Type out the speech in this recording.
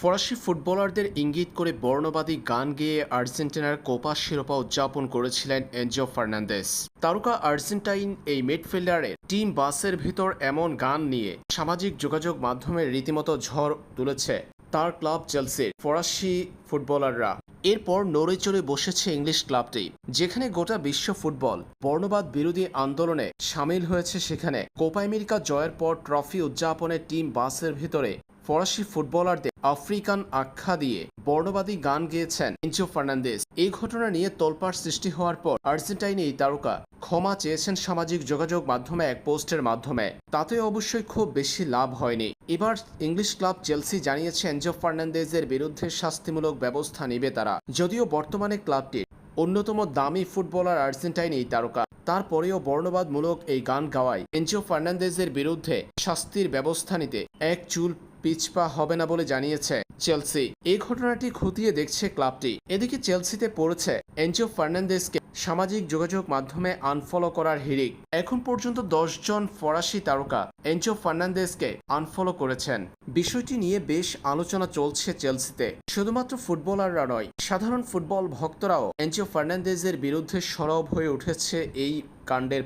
ফরাসি ফুটবলারদের ইঙ্গিত করে বর্ণবাদী গান গেয়ে আর্জেন্টিনার কোপা শিরোপা উদযাপন করেছিলেন এনজো ফার্নান্দেস। তারকা আর্জেন্টাইন এই মিডফিল্ডারের টিম বাসের ভিতর এমন গান নিয়ে সামাজিক যোগাযোগ মাধ্যমে রীতিমতো ঝড় তুলেছে তার ক্লাব চেলসির ফরাসি ফুটবলাররা। এরপর নড়ে চড়ে বসেছে ইংলিশ ক্লাবটি, যেখানে গোটা বিশ্ব ফুটবল, বর্ণবাদ বিরোধী আন্দোলনে সামিল হয়েছে সেখানে। কোপা আমেরিকা জয়ের পর ট্রফি উদযাপনে টিম বাসের ভিতরে ফরাসি ফুটবলারদের আফ্রিকান আখ্যা দিয়ে বর্ণবাদী গান গেয়েছেন ইনজো ফার্নান্দেস এই ঘটনা নিয়ে তোলপাড় সৃষ্টি হওয়ার পর আর্জেন্টাইন এই তারকা ক্ষমা চেয়েছেন সামাজিক যোগাযোগ মাধ্যমে এক পোস্টের মাধ্যমে। তাতে অবশ্যই খুব বেশি লাভ হয়নি। এবার ইংলিশ ক্লাব চেলসি জানিয়েছে এনজো ফার্নান্দেজের বিরুদ্ধে শাস্তিমূলক ব্যবস্থা নেবে তারা। যদিও বর্তমানে ক্লাবটির অন্যতম দামি ফুটবলার আর্জেন্টাইন এই তারকা। তারপরেও বর্ণবাদমূলক এই গান গাওয়ায় এনজিও ফার্নান্দেজের বিরুদ্ধে শাস্তির ব্যবস্থা নিতে এক চুল পিছপা হবে না বলে জানিয়েছে চেলসি। এই ঘটনাটি খতিয়ে দেখছে ক্লাবটি। এদিকে চেলসিতে পড়েছে এনজো ফার্নান্দেজকে সামাজিক যোগাযোগ মাধ্যমে আনফলো করার হিড়িক। এখন পর্যন্ত জন ফরাসি তারকা এনজো ফার্নান্দেজকে আনফলো করেছেন। বিষয়টি নিয়ে বেশ আলোচনা চলছে চেলসিতে। শুধুমাত্র ফুটবলাররা নয়, সাধারণ ফুটবল ভক্তরাও এনজিও ফার্নান্দেজের বিরুদ্ধে সরব হয়ে উঠেছে এই কাণ্ডের